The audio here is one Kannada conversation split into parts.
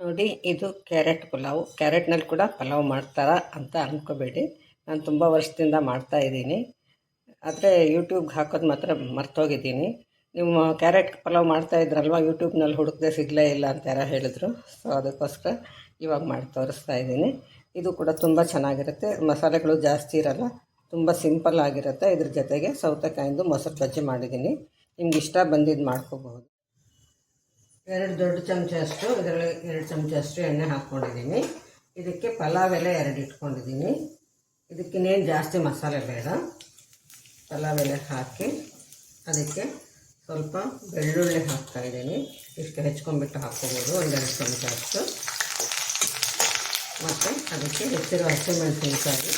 ನೋಡಿ, ಇದು ಕ್ಯಾರೆಟ್ ಪಲಾವು. ಕ್ಯಾರೆಟ್ನಲ್ಲಿ ಕೂಡ ಪಲಾವ್ ಮಾಡ್ತಾರ ಅಂತ ಅಂದ್ಕೋಬೇಡಿ ನಾನು ತುಂಬ ವರ್ಷದಿಂದ ಮಾಡ್ತಾ ಇದ್ದೀನಿ. ಆದರೆ ಯೂಟ್ಯೂಬ್ಗೆ ಹಾಕೋದು ಮಾತ್ರ ಮರ್ತೋಗಿದ್ದೀನಿ. ನೀವು ಕ್ಯಾರೆಟ್ ಪಲಾವ್ ಮಾಡ್ತಾ ಇದ್ರಲ್ವ? ಯೂಟ್ಯೂಬ್ನಲ್ಲಿ ಹುಡುಕದೆ ಸಿಗಲೇ ಇಲ್ಲ ಅಂತ ಯಾರೋ ಹೇಳಿದ್ರು. ಸೊ ಅದಕ್ಕೋಸ್ಕರ ಇವಾಗ ಮಾಡಿ ತೋರಿಸ್ತಾ ಇದ್ದೀನಿ. ಇದು ಕೂಡ ತುಂಬ ಚೆನ್ನಾಗಿರುತ್ತೆ. ಮಸಾಲೆಗಳು ಜಾಸ್ತಿ ಇರಲ್ಲ, ತುಂಬ ಸಿಂಪಲ್ ಆಗಿರುತ್ತೆ. ಇದ್ರ ಜೊತೆಗೆ ಸೌತೆಕಾಯಿಂದು ಮೊಸರು ಬಜ್ಜಿ ಮಾಡಿದ್ದೀನಿ. ನಿಮ್ಗೆ ಇಷ್ಟ ಬಂದಿದ್ದು ಮಾಡ್ಕೋಬಹುದು. ಎರಡು ದೊಡ್ಡ ಚಮಚ ಅಷ್ಟು ಇದರಲ್ಲಿ ಎರಡು ಚಮಚ ಅಷ್ಟು ಎಣ್ಣೆ ಹಾಕ್ಕೊಂಡಿದ್ದೀನಿ ಇದಕ್ಕೆ ಪಲಾವ್ ಎಲೆ ಎರಡು ಇಟ್ಕೊಂಡಿದ್ದೀನಿ ಇದಕ್ಕಿನ್ನೇನು ಜಾಸ್ತಿ ಮಸಾಲೆ ಬೇಡ ಪಲಾವ್ ಎಲೆ ಹಾಕಿ ಅದಕ್ಕೆ ಸ್ವಲ್ಪ ಬೆಳ್ಳುಳ್ಳಿ ಹಾಕ್ತಾ ಇದ್ದೀನಿ ಇಷ್ಟು ಹೆಚ್ಕೊಂಡ್ಬಿಟ್ಟು ಹಾಕ್ಕೋಬೋದು ಒಂದೆರಡು ಚಮಚ ಅಷ್ಟು ಮತ್ತು ಅದಕ್ಕೆ ಹೆಚ್ಚಿರೋ ಹಸಿಮೆಣಸಿನ್ಕಾಯಿ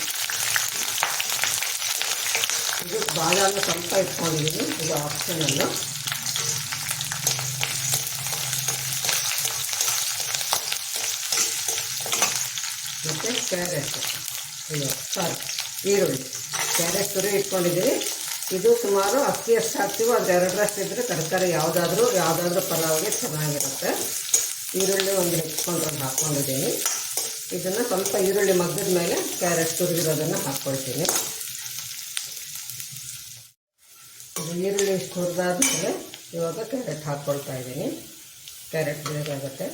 ಇದು ಬಾದಾಮಿ ಸ್ವಲ್ಪ ಇಟ್ಕೊಂಡಿದ್ದೀನಿ ಇದು ಆಪ್ಷನಲ್ಲು ಮತ್ತು ಕ್ಯಾರೆಟ್. ಇದು ಸಾರಿ. ಈರುಳ್ಳಿ. ಕ್ಯಾರೆಟ್ ತುರಿ ಇಟ್ಕೊಂಡಿದ್ದೀವಿ ಇದು ಸುಮಾರು ಅಕ್ಕಿ ಎಷ್ಟು ಹಾಕ್ತೀವೋ ಅದು ಎರಡರಷ್ಟು ಇದ್ದರೆ ತರಕಾರಿ ಯಾವುದಾದ್ರೂ ಯಾವುದಾದ್ರೂ ಪರವಾಗಿ ಚೆನ್ನಾಗಿರುತ್ತೆ. ಈರುಳ್ಳಿ ಒಂದು ಹೆಚ್ಕೊಂಡು ಹಾಕ್ಕೊಂಡಿದ್ದೀನಿ ಇದನ್ನು ಸ್ವಲ್ಪ ಈರುಳ್ಳಿ ಮಗ್ಗದ ಮೇಲೆ ಕ್ಯಾರೆಟ್ ತುರಿದಿರೋದನ್ನು ಹಾಕ್ಕೊಳ್ತೀನಿ ಈರುಳ್ಳಿ ಇಷ್ಟು ಹುರಿದಾದ್ಮೇಲೆ ಇವಾಗ ಕ್ಯಾರೆಟ್ ಹಾಕ್ಕೊಳ್ತಾ ಇದ್ದೀನಿ. ಕ್ಯಾರೆಟ್ ಬೇಕಾಗುತ್ತೆ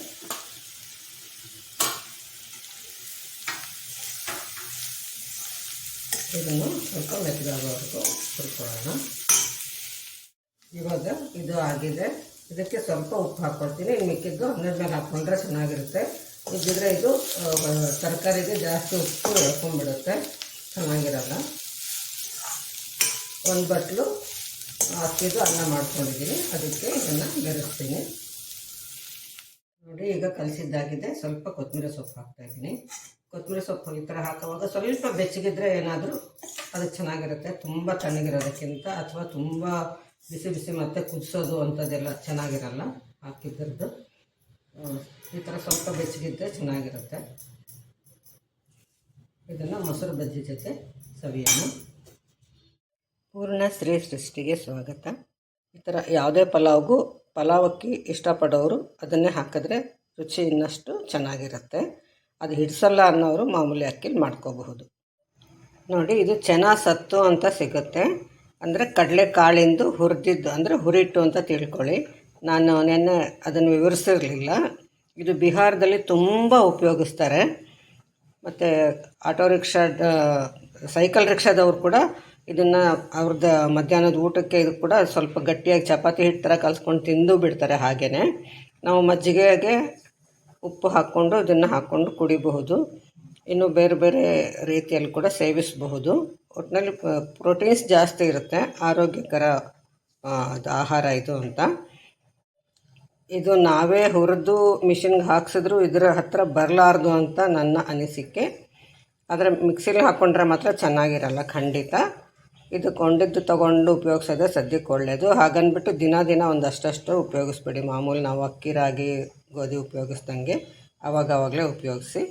ಇದನ್ನು ಸ್ವಲ್ಪ ಮೆತ್ತಗಾಗೋವರೆಗೂ ಹುರ್ಕೊಳ್ಳೋಣ. ಇವಾಗ ಇದು ಆಗಿದೆ. ಇದಕ್ಕೆ ಸ್ವಲ್ಪ ಉಪ್ಪು ಹಾಕ್ಕೊಳ್ತೀನಿ ಮಿಕ್ಕಿದ್ದು ಅನ್ನದ ಮೇಲೆ ಹಾಕ್ಕೊಂಡ್ರೆ ಚೆನ್ನಾಗಿರುತ್ತೆ. ಇದ್ದಿದ್ರೆ ಇದು ತರಕಾರಿಗೆ ಜಾಸ್ತಿ ಉಪ್ಪು ಎಳ್ಕೊಂಡ್ಬಿಡುತ್ತೆ. ಚೆನ್ನಾಗಿರಲ್ಲ. ಒಂದು ಬಟ್ಲು ಹಾಕಿದ್ದು ಅನ್ನ ಮಾಡ್ಕೊಂಡಿದ್ದೀನಿ. ಅದಕ್ಕೆ ಇದನ್ನು ಬೆರೆಸ್ತೀನಿ. ನೋಡಿ, ಈಗ ಕಲಸಿದ್ದಾಗಿದೆ. ಸ್ವಲ್ಪ ಕೊತ್ತಂಬರಿ ಸೊಪ್ಪು ಹಾಕ್ತಾಯಿದ್ದೀನಿ ಕೊತ್ತಂಬರಿ ಸೊಪ್ಪು ಈ ಥರ ಹಾಕುವಾಗ ಸ್ವಲ್ಪ ಬೆಚ್ಚಗಿದ್ರೆ ಏನಾದರೂ ಅದು ಚೆನ್ನಾಗಿರುತ್ತೆ. ತುಂಬ ತಣ್ಣಗಿರೋದಕ್ಕಿಂತ ಅಥವಾ ತುಂಬ ಬಿಸಿ ಬಿಸಿ ಮತ್ತೆ ಕುದಿಸೋದು ಅಂಥದ್ದೆಲ್ಲ ಚೆನ್ನಾಗಿರಲ್ಲ ಹಾಕಿದ್ರದ್ದು. ಈ ಥರ ಸ್ವಲ್ಪ ಬೆಚ್ಚಗಿದ್ದರೆ ಚೆನ್ನಾಗಿರುತ್ತೆ. ಇದನ್ನು ಮೊಸರು ಬಜ್ಜಿ ಜೊತೆ ಸವಿಯನ್ನು ಪೂರ್ಣ ಸ್ತ್ರೀ ಸೃಷ್ಟಿಗೆ ಸ್ವಾಗತ. ಈ ಥರ ಯಾವುದೇ ಪಲಾವ್ಗೂ ಪಲಾವಕ್ಕಿ ಇಷ್ಟಪಡೋರು ಅದನ್ನೇ ಹಾಕಿದ್ರೆ ರುಚಿ ಇನ್ನಷ್ಟು ಚೆನ್ನಾಗಿರುತ್ತೆ. ಅದು ಹಿಡಿಸಲ್ಲ ಅನ್ನೋರು ಮಾಮೂಲಿ ಅಕ್ಕಿಲಿ ಮಾಡ್ಕೋಬಹುದು. ನೋಡಿ, ಇದು ಚೆನ್ನ ಸತ್ತು ಅಂತ ಸಿಗುತ್ತೆ. ಅಂದರೆ ಕಡಲೆ ಕಾಳಿಂದು ಹುರಿದಿದ್ದು, ಅಂದರೆ ಹುರಿಟ್ಟು ಅಂತ ತಿಳ್ಕೊಳ್ಳಿ. ನಾನು ನೆನ್ನೆ ಅದನ್ನು ವಿವರಿಸಿರಲಿಲ್ಲ. ಇದು ಬಿಹಾರದಲ್ಲಿ ತುಂಬ ಉಪಯೋಗಿಸ್ತಾರೆ. ಮತ್ತು ಆಟೋ ರಿಕ್ಷಾ ಸೈಕಲ್ ರಿಕ್ಷಾದವರು ಕೂಡ ಇದನ್ನು ಅವ್ರದ್ದು ಮಧ್ಯಾಹ್ನದ ಊಟಕ್ಕೆ ಇದು ಕೂಡ ಸ್ವಲ್ಪ ಗಟ್ಟಿಯಾಗಿ ಚಪಾತಿ ಹಿಟ್ಟು ಥರ ಕಲಿಸ್ಕೊಂಡು ತಿಂದು ಬಿಡ್ತಾರೆ ಹಾಗೆಯೇ ನಾವು ಮಜ್ಜಿಗೆಗೆ ಉಪ್ಪು ಹಾಕ್ಕೊಂಡು ಇದನ್ನು ಹಾಕ್ಕೊಂಡು ಕುಡಿಬಹುದು. ಇನ್ನು ಬೇರೆ ಬೇರೆ ರೀತಿಯಲ್ಲಿ ಕೂಡ ಸೇವಿಸಬಹುದು. ಒಟ್ಟಿನಲ್ಲಿ ಪ್ರೋಟೀನ್ಸ್ ಜಾಸ್ತಿ ಇರುತ್ತೆ. ಆರೋಗ್ಯಕರ ಅದು ಆಹಾರ ಇದು ಅಂತ. ಇದು ನಾವೇ ಹುರಿದು ಮಿಷಿನ್ಗೆ ಹಾಕ್ಸಿದ್ರು ಇದರ ಹತ್ರ ಬರಲಾರ್ದು ಅಂತ ನನ್ನ ಅನಿಸಿಕೆ. ಆದರೆ ಮಿಕ್ಸಿಲಿ ಹಾಕ್ಕೊಂಡ್ರೆ ಮಾತ್ರ ಚೆನ್ನಾಗಿರಲ್ಲ, ಖಂಡಿತ. ಇದು ಕೊಂಡಿದ್ದು ತೊಗೊಂಡು ಉಪಯೋಗಿಸೋದೇ ಸದ್ಯಕ್ಕೆ ಒಳ್ಳೆಯದು ಹಾಗನ್ಬಿಟ್ಟು ದಿನ ದಿನ ಒಂದಷ್ಟಷ್ಟು ಉಪಯೋಗಿಸ್ಬೇಡಿ. ಮಾಮೂಲಿ ನಾವು ಅಕ್ಕಿ ರಾಗಿ ಗೋಧಿ ಉಪಯೋಗಿಸ್ದಂಗೆ ಅವಾಗವಾಗಲೇ ಉಪಯೋಗಿಸಿ